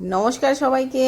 নমস্কার সবাইকে।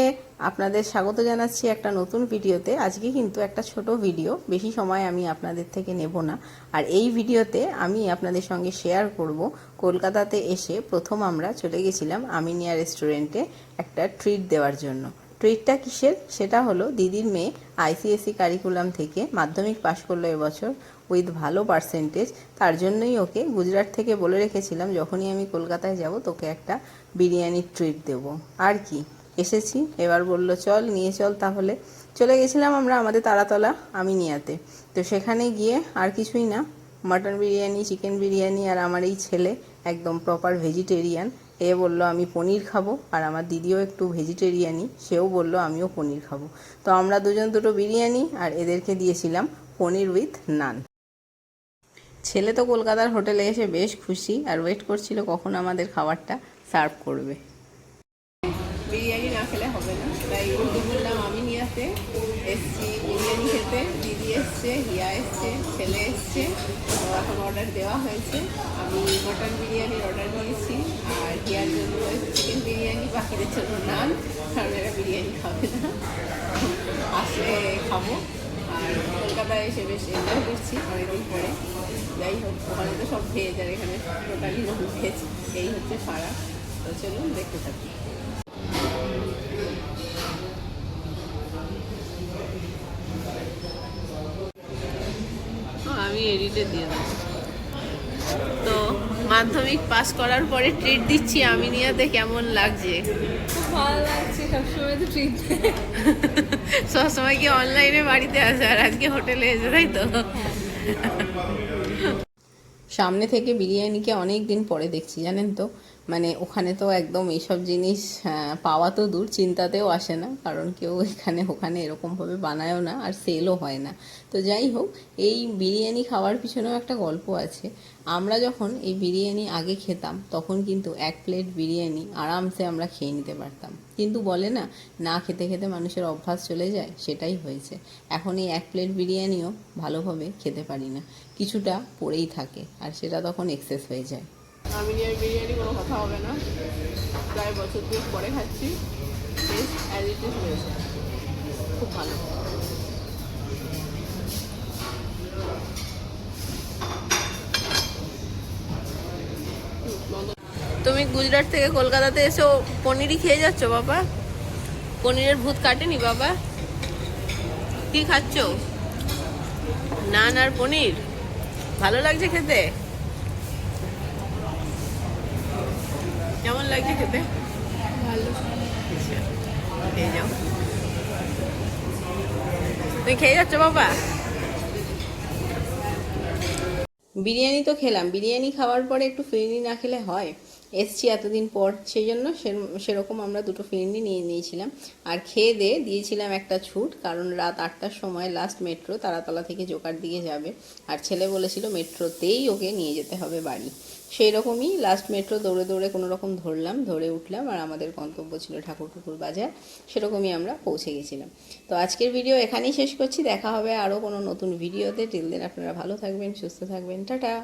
আপনাদের স্বাগত জানাচ্ছি একটা নতুন ভিডিওতে। আজকে কিন্তু একটা ছোট ভিডিও, বেশি সময় আমি আপনাদের থেকে নেব না। আর এই ভিডিওতে আমি আপনাদের সঙ্গে শেয়ার করব, কলকাতাতে এসে প্রথম আমরা চলে গেছিলাম আমিনিয়া রেস্টুরেন্টে একটা ট্রিট দেওয়ার জন্য। ট্রিটটা কিসের? সেটা হলো দিদির মেয়ে আইসিএসসি কারিকুলাম থেকে মাধ্যমিক পাশ করল এবছর উইথ ভালো পার্সেন্টেজ তার জন্যই ওকে গুজরাট থেকে বলে রেখেছিলাম, যখনই আমি কলকাতায় যাব, তোকে একটা বিরিয়ানির ট্রিট দেব। আর কি? এসেছি। এবার বলল, চল, নিয়ে চল তাহলে। চলে গেছিলাম আমরা আমাদের তারাতলা আমি নিয়াতে তো সেখানে গিয়ে আর কিছুই না, মাটন বিরিয়ানি চিকেন বিরিয়ানি আর আমার এই ছেলে একদম প্রপার ভেজিটেরিয়ান এ বলল, আমি পনির খাব। আর আমার দিদিও একটু ভেজিটেরিয়ানই, সেও বলল, আমিও পনির খাব। তো আমরা দুজন দুটো বিরিয়ানি আর এদেরকে দিয়েছিলাম পনির উইথ নান। ছেলে তো কলকাতার হোটেলে এসে বেশ খুশি আর ওয়েট করছিল কখন আমাদের খাবারটা সার্ভ করবে। বিরিয়ানি না খেলে হবে না, তাই বললাম আমি এসছি, বিরিয়ানি খেতে। দিদি এসছে, হিয়া এসছে, ছেলে এসছে। এখন অর্ডার দেওয়া হয়েছে। আমি মটন বিরিয়ানির অর্ডার দিয়েছি। আর হিয়ার জন্য চিকেন বিরিয়ানি, বাকিদের জন্য নান, কারণ এরা বিরিয়ানি খাবে না। আসলে খাব। আর কলকাতায় এসে বেশ এনজয় করছি অনেকদিন পরে। যাই হোক, ওখানে তো সব ভেজ, আর এখানে টোটালি নন ভেজ এই হচ্ছে ফারাক তো চলুন দেখতে থাকি। আমি এডিটে দিয়ে দেবো। তো মাধ্যমিক পাস করার পরে ট্রিট দিচ্ছি আমি নিয়াতে কেমন লাগছে? খুব ভালো লাগছে সবসময় তো ট্রিট সবসময় কি অনলাইনে বাড়িতে আসে? আর আজকে হোটেলে এসে তাই তো? সামনে থেকে বিরিয়ানিকে অনেক দিন পরে দেখছি, জানেন তো? মানে ওখানে তো একদম এইসব জিনিস পাওয়া তো দূর, চিন্তাতেও আসে না, কারণ কেউ এখানে ওখানে এরকমভাবে বানায়ও না আর সেলও হয় না। তো যাই হোক, এই বিরিয়ানি খাওয়ার পিছনেও একটা গল্প আছে। আমরা যখন এই বিরিয়ানি আগে খেতাম, তখন কিন্তু এক প্লেট বিরিয়ানি আরামসে আমরা খেয়ে নিতে পারতাম। কিন্তু বলে না না খেতে খেতে মানুষের অভ্যাস চলে যায়, সেটাই হয়েছে। এখন এই এক প্লেট বিরিয়ানিও ভালোভাবে খেতে পারি না। কিছুটা পড়েই থাকে, আর সেটা তখন এক্সেস হয়ে যায়। আমি নিয়ে বিরিয়ানি কোনো কথা হবে না। প্রায় বছর দুয়েক পরে খাচ্ছি। ইট খুব ভালো। তুমি গুজরাট থেকে কলকাতাতে এসেও পনিরই খেয়ে যাচ্ছ বাবা? পনিরের ভূত কাটেনি বাবা? কি খাচ্ছ? নান আর পনির? ভালো লাগছে খেতে? কেমন লাগছে খেতে? ভালো। খেয়ে যাও। তুমি খেয়ে যাচ্ছ বাবা? বিরিয়ানি তো খেলাম। বিরিয়ানি খাওয়ার পরে একটু ফিরনি না খেলে হয়। এসছি এতদিন পর সেই জন্য সেরকম আমরা দুটো ফিরনি নিয়ে নিয়েছিলাম। আর খেয়ে দিয়ে দিয়েছিলাম একটা ছুট, কারণ রাত আটটার সময় লাস্ট মেট্রো তারাতলা থেকে জোকার দিকে যাবে। আর ছেলে বলেছিল মেট্রোতেই ওকে নিয়ে যেতে হবে বাড়ি। সেই রকমই লাস্ট মেট্রো দৌড়ে দৌড়ে কোনো রকম ধরলাম, ধরে উঠলাম, আর আমাদের গন্তব্য ছিল ঠাকুর ঠাকুর বাজার, সেরকমই আমরা পৌঁছে গেছিলাম। তো আজকের ভিডিও এখানেই শেষ করছি, দেখা হবে আরও কোনো নতুন ভিডিওতে টিল দিন আপনারা ভালো থাকবেন, সুস্থ থাকবেন, টাটা!